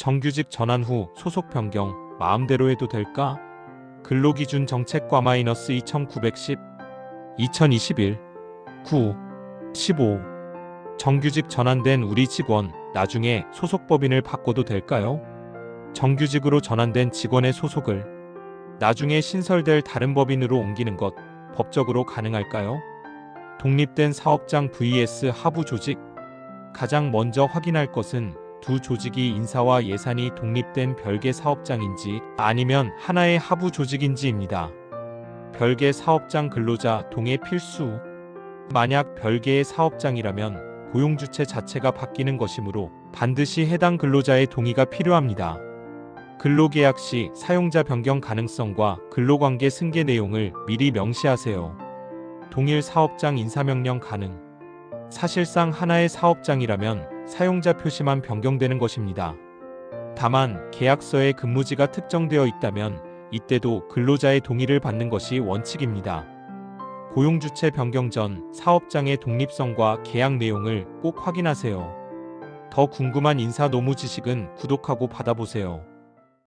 정규직 전환 후 소속 변경 마음대로 해도 될까? 근로기준 정책과 마이너스 2910 2021 9 15 정규직 전환된 우리 직원 나중에 소속 법인을 바꿔도 될까요? 정규직으로 전환된 직원의 소속을 나중에 신설될 다른 법인으로 옮기는 것 법적으로 가능할까요? 독립된 사업장 vs 하부 조직 가장 먼저 확인할 것은 두 조직이 인사와 예산이 독립된 별개 사업장인지 아니면 하나의 하부 조직인지입니다. 별개 사업장 근로자 동의 필수. 만약 별개의 사업장이라면 고용 주체 자체가 바뀌는 것이므로 반드시 해당 근로자의 동의가 필요합니다. 근로계약 시 사용자 변경 가능성과 근로관계 승계 내용을 미리 명시하세요. 동일 사업장 인사명령 가능. 사실상 하나의 사업장이라면 사용자 표시만 변경되는 것입니다. 다만 계약서에 근무지가 특정되어 있다면 이때도 근로자의 동의를 받는 것이 원칙입니다. 고용주체 변경 전 사업장의 독립성과 계약 내용을 꼭 확인하세요. 더 궁금한 인사 노무 지식은 구독하고 받아보세요.